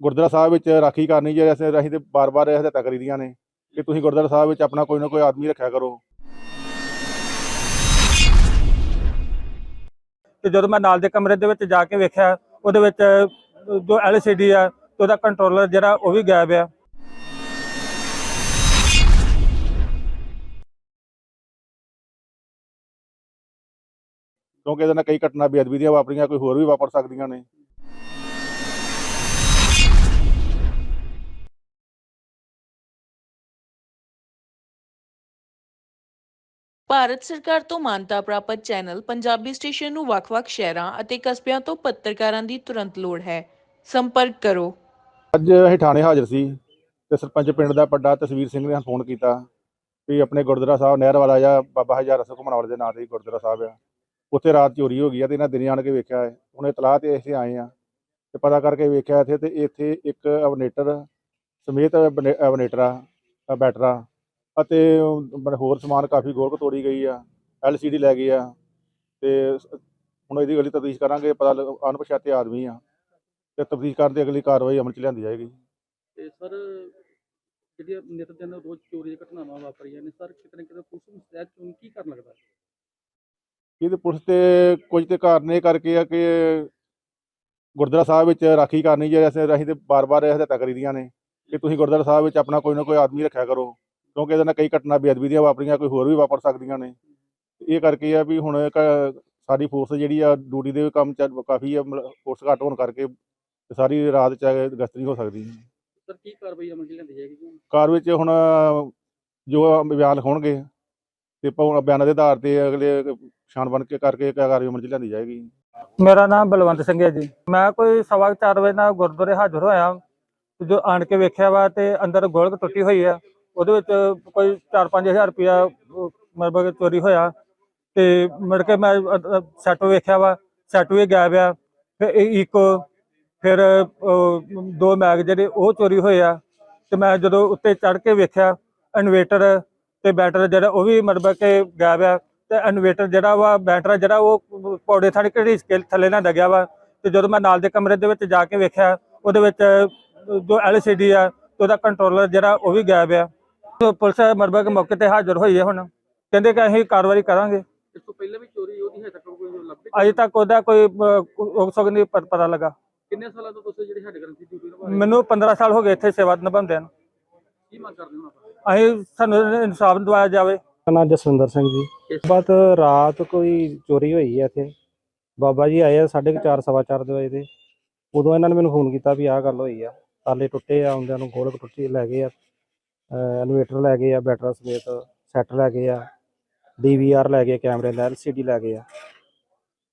ਗੁਰਦੁਆਰਾ ਸਾਹਿਬ ਵਿੱਚ ਰਾਖੀ ਕਰਨੀ ਜੇ ਅਸੀਂ ਅਸੀਂ ਤੇ ਬਾਰ-ਬਾਰ ਇਹ ਹਦਾਇਤਾਂ ਕਰੀਦੀਆਂ ਨੇ ਕਿ ਤੁਸੀਂ ਗੁਰਦੁਆਰਾ ਸਾਹਿਬ ਵਿੱਚ ਆਪਣਾ ਕੋਈ ਨਾ ਕੋਈ ਆਦਮੀ ਰੱਖਿਆ ਕਰੋ। ਤੇ ਜਦੋਂ ਮੈਂ ਨਾਲ ਦੇ ਕਮਰੇ ਦੇ ਵਿੱਚ ਜਾ ਕੇ ਵੇਖਿਆ ਉਹਦੇ ਵਿੱਚ ਜੋ LCD ਆ ਤੇ ਉਹਦਾ ਕੰਟਰੋਲਰ ਜਿਹੜਾ ਉਹ ਵੀ ਗਾਇਬ ਆ। ਕਿਉਂਕਿ ਇਹਦੇ ਨਾਲ ਕਈ ਘਟਨਾ ਬੇਅਦਬੀ ਦੀਆਂ ਵਾਪਰੀਆਂ ਕੋਈ ਹੋਰ ਵੀ ਵਾਪਰ ਸਕਦੀਆਂ ਨੇ। ਭਾਰਤ ਸਰਕਾਰ ਤੋਂ ਮਾਨਤਾ ਪ੍ਰਾਪਤ ਚੈਨਲ ਪੰਜਾਬੀ ਸਟੇਸ਼ਨ ਨੂੰ ਵੱਖ-ਵੱਖ ਸ਼ਹਿਰਾਂ ਅਤੇ ਕਸਬਿਆਂ ਤੋਂ ਪੱਤਰਕਾਰਾਂ ਦੀ ਤੁਰੰਤ ਲੋੜ ਹੈ। ਸੰਪਰਕ ਕਰੋ। ਅੱਜ ਅਸੀਂ ਥਾਣੇ ਹਾਜ਼ਰ ਸੀ ਤੇ ਸਰਪੰਚ ਪਿੰਡ ਦਾ ਪੱਡਾ ਤਸਵੀਰ ਸਿੰਘ ਨੇ ਸਾਨੂੰ ਫੋਨ ਕੀਤਾ ਵੀ ਆਪਣੇ ਗੁਰਦੁਆਰਾ ਸਾਹਿਬ ਨਹਿਰ ਵਾਲਾ ਜਾਂ ਬਾਬਾ ਹਜ਼ਾਰਾ ਸਿੰਘ ਘੁਮਾਵਲ ਦੇ ਨਾਂ ਤੇ ਗੁਰਦੁਆਰਾ ਸਾਹਿਬ ਆ। ਉੱਥੇ ਰਾਤ ਚੋਰੀ ਹੋ ਗਈ ਆ ਤੇ ਇਹਨਾਂ ਦਿਨੇ ਆਣ ਕੇ ਵੇਖਿਆ ਹੈ। ਹੁਣ ਇਤਲਾਹ ਤੇ ਇੱਥੇ ਆਏ ਆ ਤੇ ਪਤਾ ਕਰਕੇ ਵੇਖਿਆ ਇੱਥੇ ਤੇ ਇੱਥੇ ਇੱਕ ਅਵਨੇਟਰ ਸਮੇਤ ਅਵਨੇ- ਬੈਟਰਾ ਅਤੇ ਹੋਰ ਸਮਾਨ ਕਾਫੀ ਗੋਲਕ ਤੋੜੀ ਗਈ ਆ LCD ਲੈ ਗਏ ਆ ਤੇ ਹੁਣ ਇਹਦੀ ਅਗਲੀ ਤਫਤੀਸ਼ ਕਰਾਂਗੇ ਪਤਾ ਅਣਪਛਾਤੇ ਆਦਮੀ ਆ ਤੇ ਤਫਤੀਸ਼ ਕਰਨ ਦੀ ਅਗਲੀ ਕਾਰਵਾਈ ਅਮਲ ਚ ਲਿਆਂਦੀ ਜਾਏਗੀ। ਤੇ ਸਰ ਜਿਹੜੀਆਂ ਨਿਤ ਦਿਨ ਰੋਜ਼ ਚੋਰੀ ਦੀਆਂ ਘਟਨਾਵਾਂ ਵਾਪਰੀਆਂ ਨੇ ਸਰ ਕਿਤੇ ਨਾ ਕਿਤੇ ਪੁਲਿਸ ਨੂੰ ਸਹਿਜ ਕਿਉਂ ਕੀ ਕਰਨ ਲੱਗਦਾ ਇਹਦੇ ਪੁਲਿਸ ਤੇ ਕੁਝ ਤੇ ਕਾਰਨ ਇਹ ਕਰਕੇ ਆ ਕਿ ਗੁਰਦੁਆਰਾ ਸਾਹਿਬ ਵਿੱਚ ਰਾਖੀ ਕਰਨੀ ਜੇ ਅਸੀਂ ਅਸੀਂ ਤੇ ਬਾਰ-ਬਾਰ ਇਹ ਹਦਾਇਤਾਂ ਕਰੀਦੀਆਂ ਨੇ ਕਿ ਤੁਸੀਂ ਗੁਰਦੁਆਰਾ ਸਾਹਿਬ ਵਿੱਚ ਆਪਣਾ ਕੋਈ ਨਾ ਕੋਈ ਆਦਮੀ ਰੱਖਿਆ ਕਰੋ। ਕਿਉਂਕਿ ਇਹਦੇ ਨਾਲ ਕਈ ਘਟਨਾ ਬੇਅਦਬੀ ਦੀਆਂ ਵਾਪਰੀਆਂ ਕੋਈ ਹੋਰ ਵੀ ਵਾਪਰ ਸਕਦੀਆਂ ਨੇ। ਇਹ ਕਰਕੇ ਆ ਵੀ ਹੁਣ ਸਾਡੀ ਫੋਰਸ ਜਿਹੜੀ ਆ ਡਿਊਟੀ ਦੇ ਕੰਮ ਚ ਕਾਫੀ ਆ ਫੋਰਸ ਘੱਟ ਹੋਣ ਕਰਕੇ ਸਾਰੀ ਰਾਤ ਚ ਗਸ਼ਤ ਨਹੀਂ ਹੋ ਸਕਦੀ। ਸਰ ਕੀ ਕਾਰਵਾਈ ਅਮਲ 'ਚ ਲਿਆਂਦੀ ਜਾਏਗੀ ਕਾਰ ਵਿੱਚ ਹੁਣ ਜੋ ਬਿਆਨ ਲਿਖਾਉਣਗੇ ਤੇ ਬਿਆਨਾਂ ਦੇ ਆਧਾਰ ਤੇ ਅਗਲੇ ਛਾਣ ਬਣ ਕੇ ਕਰਕੇ ਕਾਰਵਾਈ ਅਮਲ ਚ ਲਿਆਂਦੀ ਜਾਏਗੀ। ਮੇਰਾ ਨਾਮ ਬਲਵੰਤ ਸਿੰਘ ਹੈ ਜੀ। ਮੈਂ ਕੋਈ ਸਵਾ ਕੁ ਚਾਰ ਵਜੇ ਨਾਲ ਗੁਰਦੁਆਰੇ ਹਾਜ਼ਰ ਹੋਇਆ ਤੇ ਜੋ ਆਣ ਕੇ ਵੇਖਿਆ ਵਾ ਤੇ ਅੰਦਰ ਗੋਲਕ ਟੁੱਟੀ ਹੋਈ ਆ। ਉਹਦੇ ਵਿੱਚ ਕੋਈ 4-5000 ਰੁਪਇਆ ਮਤਲਬ ਚੋਰੀ ਹੋਇਆ ਤੇ ਮੁੜ ਕੇ ਮੈਂ ਸੈੱਟ ਵੇਖਿਆ ਵਾ ਸੈੱਟ ਵੀ ਗਾਇਬ ਆ। ਫਿਰ ਇੱਕ, ਫਿਰ ਦੋ ਮੈਗ ਜਿਹੜੇ ਉਹ ਚੋਰੀ ਹੋਏ ਆ। ਤੇ ਮੈਂ ਜਦੋਂ ਉੱਤੇ ਚੜ ਕੇ ਵੇਖਿਆ ਇਨਵੇਟਰ ਤੇ ਬੈਟਰ ਜਿਹੜਾ ਉਹ ਵੀ ਮਤਲਬ ਕਿ ਗਾਇਬ ਆ। ਤੇ ਇਨਵੇਟਰ ਜਿਹੜਾ ਵਾ ਬੈਟਰ ਜਿਹੜਾ ਉਹ ਪੌੜੇ ਥਾਣੇ ਘੜੀ ਸਕੇਲ ਥੱਲੇ ਨਾ ਡਗਿਆ ਵਾ। ਤੇ ਜਦੋਂ ਮੈਂ ਨਾਲ ਦੇ ਕਮਰੇ ਦੇ ਵਿੱਚ ਜਾ ਕੇ ਵੇਖਿਆ, ਉਹਦੇ ਵਿੱਚ ਜੋ LCD ਆ, ਤੇ ਉਹਦਾ ਕੰਟਰੋਲਰ ਜਿਹੜਾ ਉਹ ਵੀ ਗਾਇਬ ਆ। ਪੁਲਿਸ ਮਤਲਬ ਕਿ ਮੌਕੇ ਤੇ ਹਾਜ਼ਰ ਹੋਈ ਹੈ ਹੁਣ। ਕਹਿੰਦੇ ਕਿ ਅਸੀਂ ਕਾਰਵਾਈ ਕਰਾਂਗੇ। ਇਸ ਤੋਂ ਪਹਿਲਾਂ ਵੀ ਚੋਰੀ ਉਹਦੀ ਹੈ ਤੱਕ ਕੋਈ ਲੱਭੇ ਅਜੇ ਤੱਕ ਉਹਦਾ ਕੋਈ ਉਹ ਸਗ ਨਹੀਂ ਪਤਾ ਲੱਗਾ। ਕਿੰਨੇ ਸਾਲਾਂ ਤੋਂ ਤੁਸੀਂ ਜਿਹੜੇ ਸਾਡੇ ਗ੍ਰੰਥੀ ਡਿਊਟੀ ਨਿਭਾ ਰਹੇ? ਮੈਨੂੰ 15 ਸਾਲ ਹੋ ਗਏ ਇੱਥੇ ਸੇਵਾ ਨਿਭਾਉਂਦਿਆਂ ਨੂੰ। ਕੀ ਮੰਗ ਕਰਦੇ ਹੋ ਆਪਾਂ? ਅਸੀਂ ਸਾਨੂੰ ਇਨਸਾਫ ਦਿਵਾਇਆ ਜਾਵੇ। ਨਾਮ ਜਸਵਿੰਦਰ ਸਿੰਘ ਜੀ। ਇਸ- ਬਾਤ ਰਾਤ ਕੋਈ ਚੋਰੀ ਹੋਈ ਹੈ ਇੱਥੇ। ਬਾਬਾ ਜੀ ਆਏ ਆ 4:30 ਸਵਾ ਚਾਰ ਦੇ ਵਜੇ ਦੇ ਉਦੋਂ ਇਹਨਾਂ ਨੇ ਮੈਨੂੰ ਫੋਨ ਕੀਤਾ ਵੀ ਆਹ ਗੱਲ ਹੋਈ ਆ। ਤਾਲੇ ਟੁੱਟੇ ਆ ਆਉਂਦਿਆਂ ਨੂੰ ਗੋਲਕ ਟੁੱਟੀ ਲੈ ਗਏ ਆ। ਇਨਵੇਟਰ ਲੈ ਗਏ ਆ ਬੈਟਰਾ ਸਮੇਤ ਸੈੱਟ ਲੈ ਗਏ ਆ ਡੀਵੀਆਰ ਲੈ ਗਏ ਕੈਮਰੇ ਦਾ ਐਲਸੀਡੀ ਲੈ ਗਏ ਆ।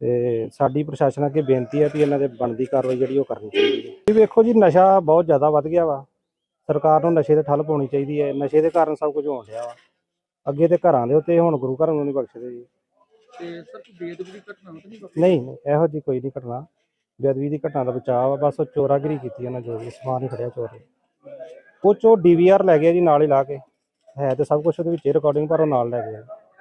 ਤੇ ਸਾਡੀ ਪ੍ਰਸ਼ਾਸਨ ਅੱਗੇ ਬੇਨਤੀ ਹੈ ਵੀ ਇਹਨਾਂ ਦੇ ਬਣਦੀ ਕਾਰਵਾਈ ਜਿਹੜੀ ਉਹ ਕਰਨੀ ਚਾਹੀਦੀ ਹੈ। ਵੀ ਵੇਖੋ ਜੀ ਨਸ਼ਾ ਬਹੁਤ ਜ਼ਿਆਦਾ ਵੱਧ ਗਿਆ ਵਾ। ਸਰਕਾਰ ਨੂੰ ਨਸ਼ੇ ਤੇ ਠੱਲ ਪਾਉਣੀ ਚਾਹੀਦੀ ਹੈ। ਨਸ਼ੇ ਦੇ ਕਾਰਨ ਸਭ ਕੁਝ ਹੋਣ ਡਿਆ ਵਾ। ਅੱਗੇ ਤੇ ਘਰਾਂ ਦੇ ਉੱਤੇ ਹੁਣ ਗੁਰੂ ਘਰਾਂ ਨੂੰ ਨਹੀਂ ਬਖਸ਼ਦੇ ਜੀ। ਤੇ ਸਰ ਕੋਈ ਬੇਦਬੀ ਦੀ ਘਟਨਾ ਤਾਂ ਨਹੀਂ ਵਾਪਰੀ? ਨਹੀਂ ਨਹੀਂ ਇਹੋ ਜੀ ਕੋਈ ਨਹੀਂ ਘਟਨਾ। ਬੇਅਦਬੀ ਦੀ ਘਟਨਾ ਦਾ ਬਚਾਅ ਵਾ। ਬਸ ਉਹ ਚੋਰਾਗਿਰੀ ਕੀਤੀ ਉਹਨਾਂ ਜੋ ਵੀ ਸਮਾਨ ਹੀ ਖੜਿਆ ਚੋਰ ਨੇ। ਉਹ ਚੋ ਡੀਵੀਆਰ ਲੈ ਗਿਆ ਜੀ ਨਾਲ ਹੀ ਲਾ ਕੇ। ਹੈ ਤੇ ਸਭ ਕੁਝ ਉਹਦੇ ਵਿੱਚ ਰਿਕਾਰਡਿੰਗ ਪਰ ਉਹ ਨਾਲ ਲੈ ਗਿਆ